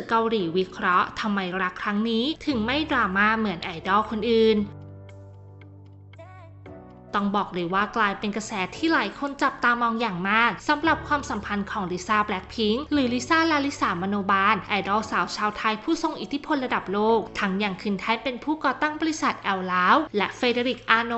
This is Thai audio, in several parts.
อเกาหลีวิเคราะห์ทำไมรักครั้งนี้ ถึงไม่ดราม่าเหมือนไอดอลคนอื่น ต้องบอกเลยว่ากลายเป็นกระแสที่หลายคนจับตามองอย่างมากสำหรับความสัมพันธ์ของลิซ่าแบล็คพิงค์หรือลิซ่าลาลิสามโนบาลไอดอลสาวชาวไทยผู้ทรงอิทธิพลระดับโลก ทั้งยังขึ้นแท่นเป็นผู้ก่อตั้งบริษัทแอลลาวและเฟเดริกอาโน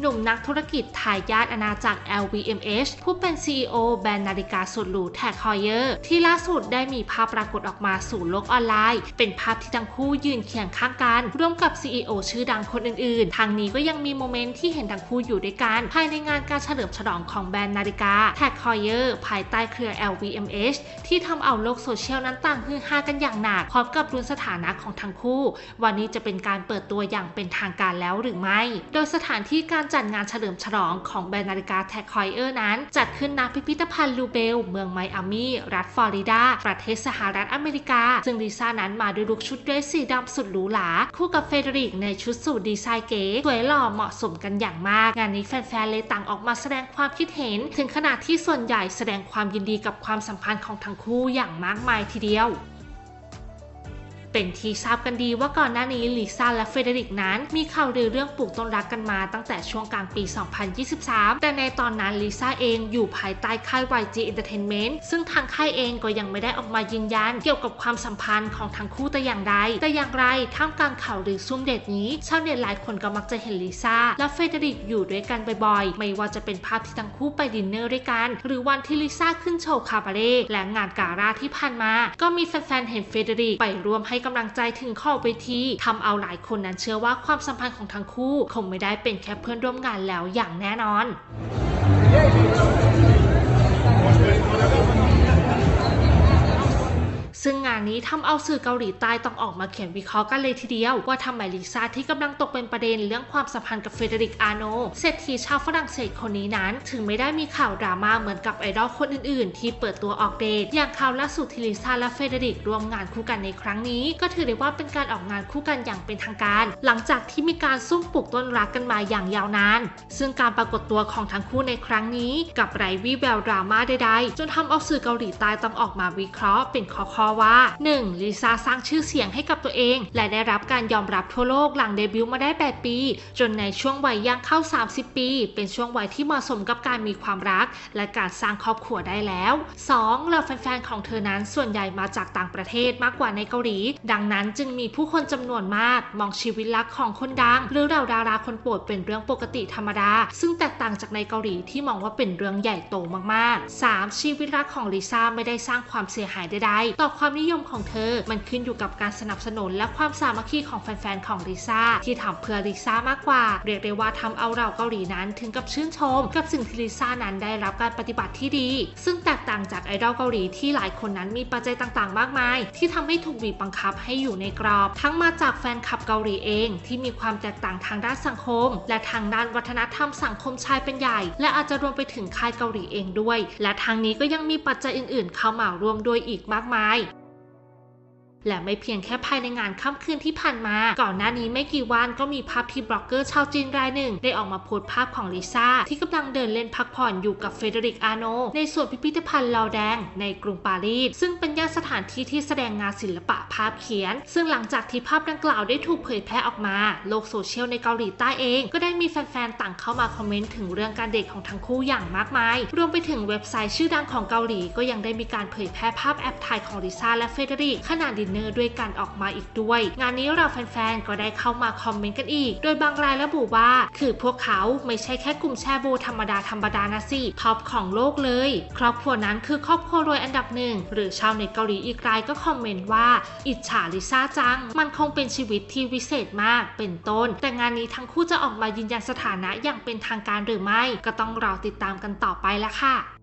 หนุ่มนักธุรกิจทายาทอาณาจักร LVMH ผู้เป็น CEO แบรนด์นาฬิกาสุดหรูแท็กฮอยเยอร์ที่ล่าสุดได้มีภาพปรากฏออกมาสู่โลกออนไลน์ เป็นภาพที่ทั้งคู่ยืนเคียงข้างกันร่วมกับ CEO ชื่อดังคนอื่นๆทางนี้ก็ยังมีโมเมนต์ที่เห็นทั้งคู่อยู่ด้วยกัน ภายในงานการเฉลิมฉลองของแบรนด์นาฬิกาแท็กฮอยเยอร์ภายใต้เครือ LVMH ที่ทำเอาโลกโซเชียลนั้นต่างฮือฮากันอย่างหนักพร้อมกับรุนสถานะของทั้งคู่ วันนี้จะเป็นการเปิดตัวอย่างเป็นทางการแล้วหรือไม่ โดยสถานที่การจัดงานเฉลิมฉลองของแบรนด์นาฬิกาแท็กฮอยเออร์นั้น จัดขึ้นณพิพิธภัณฑ์ลูเบล เมืองไมอามีรัฐฟลอริดา ประเทศสหรัฐอเมริกา ซึ่งลิซ่านั้นมาด้วยลุคชุดเดรสสีดำสุดหรูหราคู่กับเฟเดริกในชุดสูทดีไซน์เก๋สวยหล่อเหมาะสมกันอย่างมากานนี้แฟนๆเลยต่างออกมาแสดงความคิดเห็น ถึงขนาดที่ส่วนใหญ่แสดงความยินดีกับความสัมพันธ์ของทั้งคู่อย่างมากมายทีเดียว เป็นที่ทราบกันดีว่าก่อนหน้านี้ลิซ่าและเฟเดริกนั้น มีข่าวลือเรื่องปลูกต้นรักกันมาตั้งแต่ช่วงกลางปี 2023 แต่ในตอนนั้นลิซ่าเองอยู่ภายใต้ค่าย YG Entertainment ซึ่งทางค่ายเองก็ยังไม่ได้ออกมายืนยัน เกี่ยวกับความสัมพันธ์ของทั้งคู่แต่อย่างใด แต่อย่างไรท่ามกลางข่าวลือซุ่มเด็ดนี้ ชาวเน็ตหลายคนก็มักจะเห็นลิซ่าและเฟเดริกอยู่ด้วยกันบ่อยๆ ไม่ว่าจะเป็นภาพที่ทั้งคู่ไปดินเนอร์ด้วยกัน หรือวันที่ลิซ่าขึ้นโชว์คาบาเร่และงานการาที่ผ่านมา ก็มีแฟนๆเห็นเฟเดริกไปร่วมให้กำลังใจถึงขอไปทีทำเอาหลายคนนั้นเชื่อว่าความสัมพันธ์ของทั้งคู่คงไม่ได้เป็นแค่เพื่อนร่วมงานแล้วอย่างแน่นอน ซึ่งงานนี้ทำเอาสื่อเกาหลีใต้ต้องออกมาเขียนวิเคราะห์กันเลยทีเดียว ว่าทำไมลิซ่าที่กำลังตกเป็นประเด็นเรื่องความสัมพันธ์กับเฟเดริกอาโนเศรษฐีชาวฝรั่งเศสคนนี้นั้น ถึงไม่ได้มีข่าวดราม่าเหมือนกับไอดอลคนอื่นๆ ที่เปิดตัวออกเดทอย่างข่าวล่าสุดที่ลิซ่าและเฟเดริกร่วมงานคู่กันในครั้งนี้ ก็ถือได้ว่าเป็นการออกงานคู่กันอย่างเป็นทางการ หลังจากที่มีการซุ่มปลูกต้นรักกันมาอย่างยาวนาน ซึ่งการปรากฏตัวของทั้งคู่ในครั้งนี้กับไรวี่แววดราม่าใดๆจนทำเอาสื่อเกาหลีใต้ต้องออกมาวิเคราะห์เป็นข้อๆว่า 1. ลิซ่าสร้างชื่อเสียงให้กับตัวเอง และได้รับการยอมรับทั่วโลกหลังเดบิวต์มาได้ 8 ปี จนในช่วงวัยย่างเข้า 30 ปี เป็นช่วงวัยที่เหมาะสมกับการมีความรัก และการสร้างครอบครัวได้แล้ว 2. เหล่าแฟนๆของเธอนั้นส่วนใหญ่มาจากต่างประเทศมากกว่าในเกาหลี ดังนั้นจึงมีผู้คนจำนวนมาก มองชีวิตรักของคนดัง หรือเหล่าดาราคนโปรดเป็นเรื่องปกติธรรมดา ซึ่งแตกต่างจากในเกาหลีที่มองว่าเป็นเรื่องใหญ่โตมากๆ 3. ชีวิตรักของลิซ่าไม่ได้สร้างความเสียหายใดๆต่อความความนิยมของเธอ มันขึ้นอยู่กับการสนับสนุนและความสามัคคีของแฟนๆ ของลิซ่าที่ทำเพื่อลิซ่ามากกว่า เรียกได้ว่าทำเอาเราเกาหลีนั้นถึงกับชื่นชม กับสิ่งที่ลิซ่านั้นได้รับการปฏิบัติที่ดี ซึ่งแตกต่างจากไอดอลเกาหลีที่หลายคนนั้นมีปัจจัยต่างๆ มากมาย ที่ทำให้ถูกบีบบังคับให้อยู่ในกรอบ ทั้งมาจากแฟนคลับเกาหลีเอง ที่มีความแตกต่างทางด้านสังคม และทางด้านวัฒนธรรมสังคมชายเป็นใหญ่ และอาจจะรวมไปถึงค่ายเกาหลีเองด้วย และทางนี้ก็ยังมีปัจจัยอื่น ๆ เข้ามาร่วมด้วยอีกมากมาย และไม่เพียงแค่ภายในงานค่ำคืนที่ผ่านมา ก่อนหน้านี้ไม่กี่วันก็มีภาพที่บล็อกเกอร์ชาวจีนรายหนึ่ง ได้ออกมาโพสต์ภาพของลิซ่าที่กำลังเดินเล่นพักผ่อนอยู่กับเฟเดริกอาโน ในส่วนพิพิธภัณฑ์ลาวแดง ในกรุงปารีส ซึ่งเป็นย่านสถานที่ที่แสดงงานศิลปะภาพเขียน ซึ่งหลังจากที่ภาพดังกล่าวได้ถูกเผยแพร่ออกมา โลกโซเชียลในเกาหลีใต้เอง ก็ได้มีแฟนๆต่างเข้ามาคอมเมนต์ถึงเรื่องการเดทของทั้งคู่อย่างมากมาย รวมไปถึงเว็บไซต์ชื่อดังของเกาหลี ก็ยังได้มีการเผยแพร่ภาพแอบถ่ายของลิซ่าและเฟเดริกขณะดินเนอร์ด้วยกันออกมาอีกด้วย งานนี้เราแฟนๆ ก็ได้เข้ามาคอมเมนต์กันอีก โดยบางรายระบุว่า คือพวกเขาไม่ใช่แค่กลุ่มแชร์โบธรรมดาธรรมดานะสิท็อปของโลกเลย ครอบครัวนั้นคือครอบครัวรวยอันดับหนึ่งหรือชาวเน็ตเกาหลีอีกรายก็คอมเมนต์ว่า อิจฉาลิซ่าจัง มันคงเป็นชีวิตที่วิเศษมากเป็นต้น แต่งานนี้ทั้งคู่จะออกมายืนยันสถานะอย่างเป็นทางการหรือไม่ ก็ต้องรอติดตามกันต่อไปละค่ะ